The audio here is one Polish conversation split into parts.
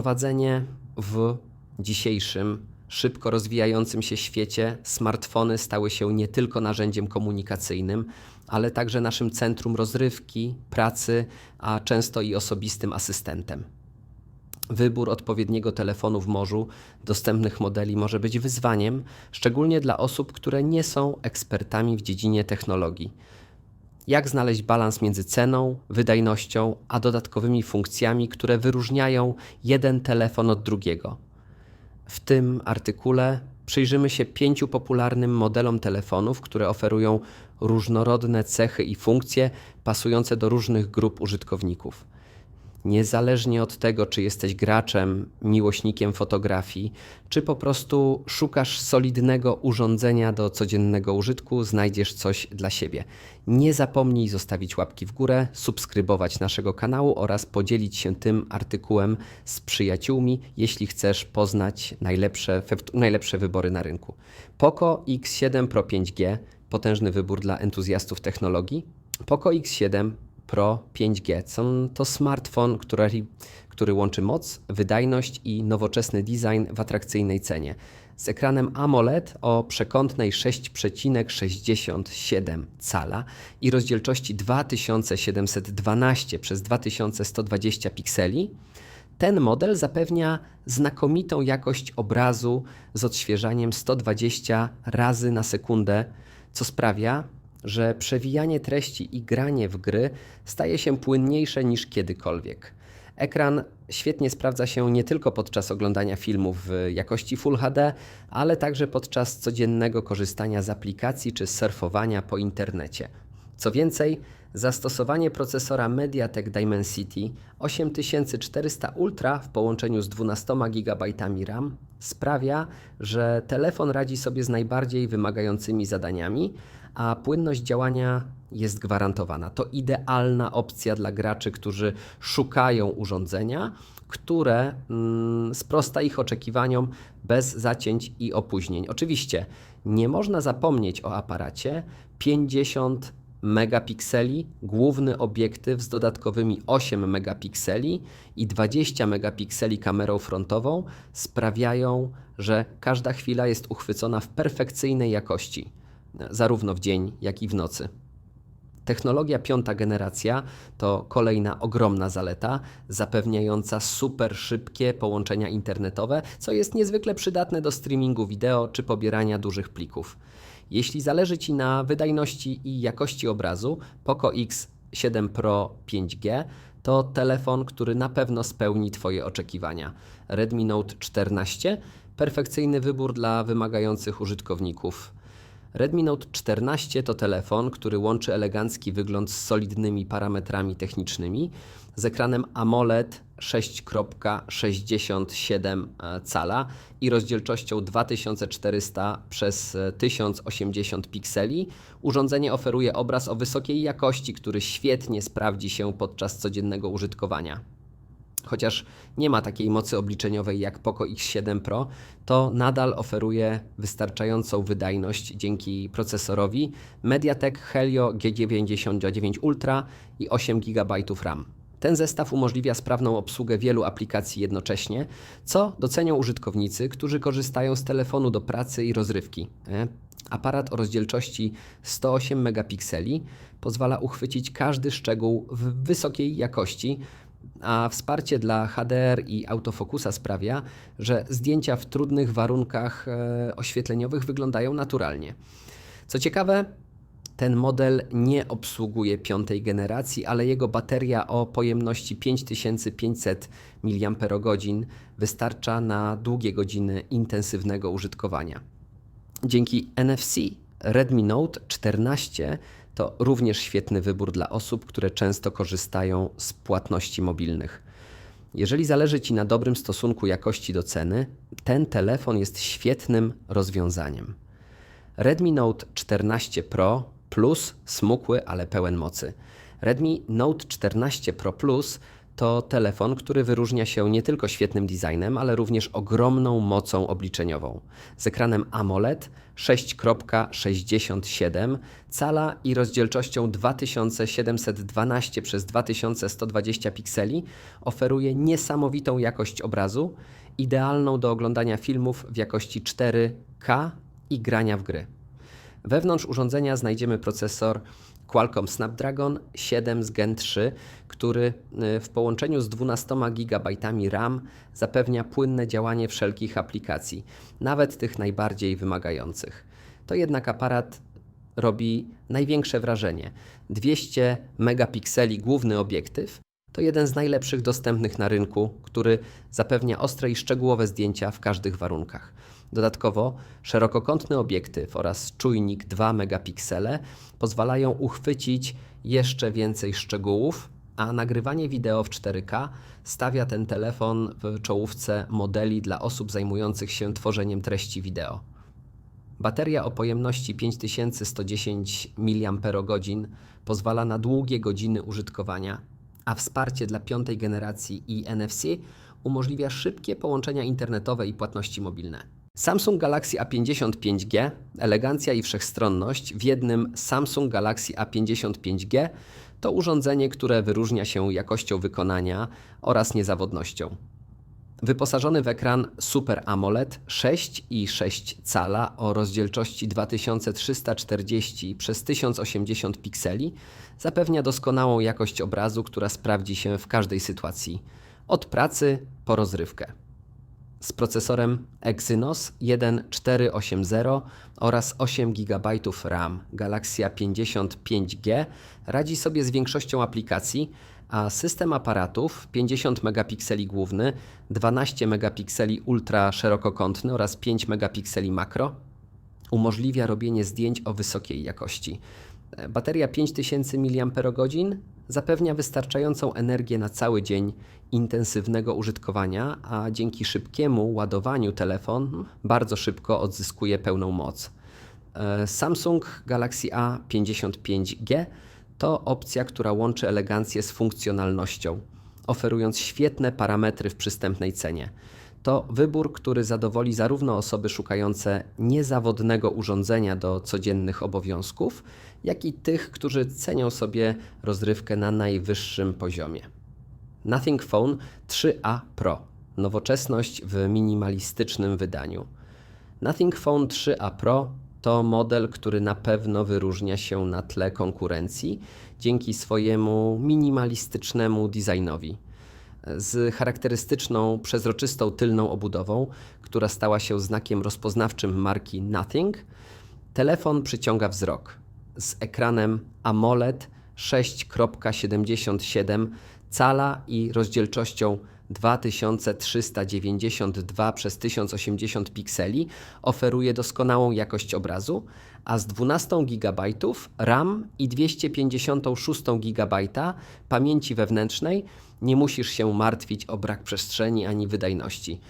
Wprowadzenie w dzisiejszym szybko rozwijającym się świecie smartfony stały się nie tylko narzędziem komunikacyjnym, ale także naszym centrum rozrywki, pracy, a często i osobistym asystentem. Wybór odpowiedniego telefonu w morzu dostępnych modeli może być wyzwaniem, szczególnie dla osób, które nie są ekspertami w dziedzinie technologii. Jak znaleźć balans między ceną, wydajnością, a dodatkowymi funkcjami, które wyróżniają jeden telefon od drugiego? W tym artykule przyjrzymy się pięciu popularnym modelom telefonów, które oferują różnorodne cechy i funkcje pasujące do różnych grup użytkowników. Niezależnie od tego, czy jesteś graczem, miłośnikiem fotografii, czy po prostu szukasz solidnego urządzenia do codziennego użytku, znajdziesz coś dla siebie. Nie zapomnij zostawić łapki w górę, subskrybować naszego kanału oraz podzielić się tym artykułem z przyjaciółmi, jeśli chcesz poznać najlepsze, najlepsze wybory na rynku. Poco X7 Pro 5G potężny wybór dla entuzjastów technologii. Poco X7 Pro 5G. Są to smartfon, który, który łączy moc, wydajność i nowoczesny design w atrakcyjnej cenie. Z ekranem AMOLED o przekątnej 6,67 cala i rozdzielczości 2712 przez 2120 pikseli. Ten model zapewnia znakomitą jakość obrazu z odświeżaniem 120 razy na sekundę, co sprawia, że przewijanie treści i granie w gry staje się płynniejsze niż kiedykolwiek. Ekran świetnie sprawdza się nie tylko podczas oglądania filmów w jakości Full HD, ale także podczas codziennego korzystania z aplikacji czy surfowania po internecie. Co więcej, zastosowanie procesora MediaTek Dimensity 8400 Ultra w połączeniu z 12 GB RAM sprawia, że telefon radzi sobie z najbardziej wymagającymi zadaniami, a płynność działania jest gwarantowana. To idealna opcja dla graczy, którzy szukają urządzenia, które mm, sprosta ich oczekiwaniom bez zacięć i opóźnień. Oczywiście nie można zapomnieć o aparacie 50 megapikseli, główny obiektyw z dodatkowymi 8 megapikseli i 20 megapikseli kamerą frontową sprawiają, że każda chwila jest uchwycona w perfekcyjnej jakości zarówno w dzień, jak i w nocy. Technologia piąta generacja to kolejna ogromna zaleta, zapewniająca super szybkie połączenia internetowe, co jest niezwykle przydatne do streamingu wideo czy pobierania dużych plików. Jeśli zależy Ci na wydajności i jakości obrazu, Poco X7 Pro 5G to telefon, który na pewno spełni Twoje oczekiwania. Redmi Note 14 perfekcyjny wybór dla wymagających użytkowników Redmi Note 14 to telefon, który łączy elegancki wygląd z solidnymi parametrami technicznymi, z ekranem AMOLED 6,67 e, cala i rozdzielczością 2400 przez 1080 pikseli. Urządzenie oferuje obraz o wysokiej jakości, który świetnie sprawdzi się podczas codziennego użytkowania chociaż nie ma takiej mocy obliczeniowej jak Poco X7 Pro, to nadal oferuje wystarczającą wydajność dzięki procesorowi MediaTek Helio G99 Ultra i 8 GB RAM. Ten zestaw umożliwia sprawną obsługę wielu aplikacji jednocześnie, co docenią użytkownicy, którzy korzystają z telefonu do pracy i rozrywki. E, aparat o rozdzielczości 108 megapikseli pozwala uchwycić każdy szczegół w wysokiej jakości, a wsparcie dla HDR i autofokusa sprawia, że zdjęcia w trudnych warunkach e, oświetleniowych wyglądają naturalnie. Co ciekawe, ten model nie obsługuje piątej generacji, ale jego bateria o pojemności 5500 mAh wystarcza na długie godziny intensywnego użytkowania. Dzięki NFC Redmi Note 14 to również świetny wybór dla osób, które często korzystają z płatności mobilnych. Jeżeli zależy Ci na dobrym stosunku jakości do ceny, ten telefon jest świetnym rozwiązaniem. Redmi Note 14 Pro Plus smukły, ale pełen mocy. Redmi Note 14 Pro Plus to telefon, który wyróżnia się nie tylko świetnym designem, ale również ogromną mocą obliczeniową. Z ekranem AMOLED 6.67 cala i rozdzielczością 2712 przez 2120 pikseli oferuje niesamowitą jakość obrazu, idealną do oglądania filmów w jakości 4K i grania w gry. Wewnątrz urządzenia znajdziemy procesor Qualcomm Snapdragon 7 z Gen 3, który y, w połączeniu z 12 GB RAM zapewnia płynne działanie wszelkich aplikacji, nawet tych najbardziej wymagających. To jednak aparat robi największe wrażenie. 200 megapikseli główny obiektyw to jeden z najlepszych dostępnych na rynku, który zapewnia ostre i szczegółowe zdjęcia w każdych warunkach. Dodatkowo szerokokątny obiektyw oraz czujnik 2 megapiksele pozwalają uchwycić jeszcze więcej szczegółów, a nagrywanie wideo w 4K stawia ten telefon w czołówce modeli dla osób zajmujących się tworzeniem treści wideo. Bateria o pojemności 5110 mAh pozwala na długie godziny użytkowania, a wsparcie dla piątej generacji i NFC umożliwia szybkie połączenia internetowe i płatności mobilne. Samsung Galaxy A55G, elegancja i wszechstronność w jednym Samsung Galaxy A55G to urządzenie, które wyróżnia się jakością wykonania oraz niezawodnością. Wyposażony w ekran Super AMOLED 6,6 cala o rozdzielczości 2340 przez 1080 pikseli zapewnia doskonałą jakość obrazu, która sprawdzi się w każdej sytuacji, od pracy po rozrywkę z procesorem Exynos 1480 oraz 8 GB RAM Galaxia 55G radzi sobie z większością aplikacji, a system aparatów 50 megapikseli główny, 12 megapikseli ultra szerokokątny oraz 5 megapikseli makro umożliwia robienie zdjęć o wysokiej jakości. Bateria 5000 mAh zapewnia wystarczającą energię na cały dzień intensywnego użytkowania, a dzięki szybkiemu ładowaniu telefon bardzo szybko odzyskuje pełną moc. E, Samsung Galaxy A55G to opcja, która łączy elegancję z funkcjonalnością, oferując świetne parametry w przystępnej cenie. To wybór, który zadowoli zarówno osoby szukające niezawodnego urządzenia do codziennych obowiązków, jak i tych, którzy cenią sobie rozrywkę na najwyższym poziomie. Nothing Phone 3A Pro nowoczesność w minimalistycznym wydaniu. Nothing Phone 3A Pro to model, który na pewno wyróżnia się na tle konkurencji dzięki swojemu minimalistycznemu designowi. Z charakterystyczną, przezroczystą tylną obudową, która stała się znakiem rozpoznawczym marki Nothing, telefon przyciąga wzrok. Z ekranem AMOLED 6.77 cala i rozdzielczością 2392 przez 1080 pikseli oferuje doskonałą jakość obrazu, a z 12 GB RAM i 256 GB pamięci wewnętrznej nie musisz się martwić o brak przestrzeni ani wydajności.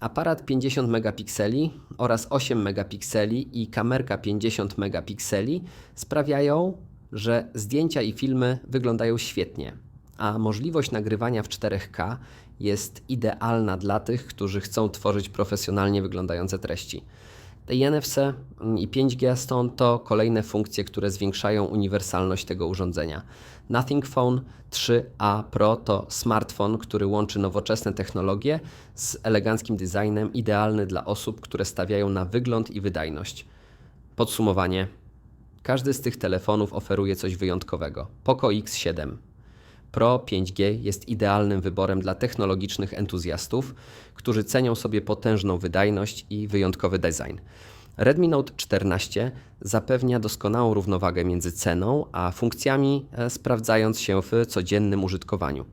Aparat 50 megapikseli oraz 8 megapikseli i kamerka 50 megapikseli sprawiają, że zdjęcia i filmy wyglądają świetnie, a możliwość nagrywania w 4K jest idealna dla tych, którzy chcą tworzyć profesjonalnie wyglądające treści. NFC i 5G Stone to kolejne funkcje, które zwiększają uniwersalność tego urządzenia. Nothing Phone 3A Pro to smartfon, który łączy nowoczesne technologie z eleganckim designem, idealny dla osób, które stawiają na wygląd i wydajność. Podsumowanie. Każdy z tych telefonów oferuje coś wyjątkowego. Poco X7 Pro 5G jest idealnym wyborem dla technologicznych entuzjastów, którzy cenią sobie potężną wydajność i wyjątkowy design. Redmi Note 14 zapewnia doskonałą równowagę między ceną a funkcjami, e, sprawdzając się w codziennym użytkowaniu.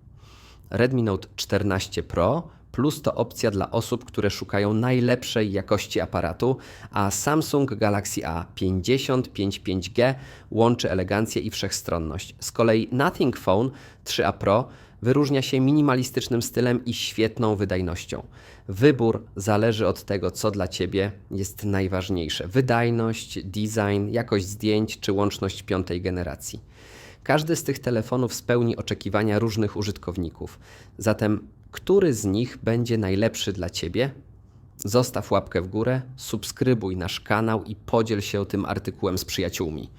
Redmi Note 14 Pro Plus to opcja dla osób, które szukają najlepszej jakości aparatu, a Samsung Galaxy A55 5G łączy elegancję i wszechstronność. Z kolei Nothing Phone 3A Pro wyróżnia się minimalistycznym stylem i świetną wydajnością. Wybór zależy od tego, co dla Ciebie jest najważniejsze: wydajność, design, jakość zdjęć czy łączność piątej generacji. Każdy z tych telefonów spełni oczekiwania różnych użytkowników. Zatem, który z nich będzie najlepszy dla Ciebie? Zostaw łapkę w górę, subskrybuj nasz kanał i podziel się tym artykułem z przyjaciółmi.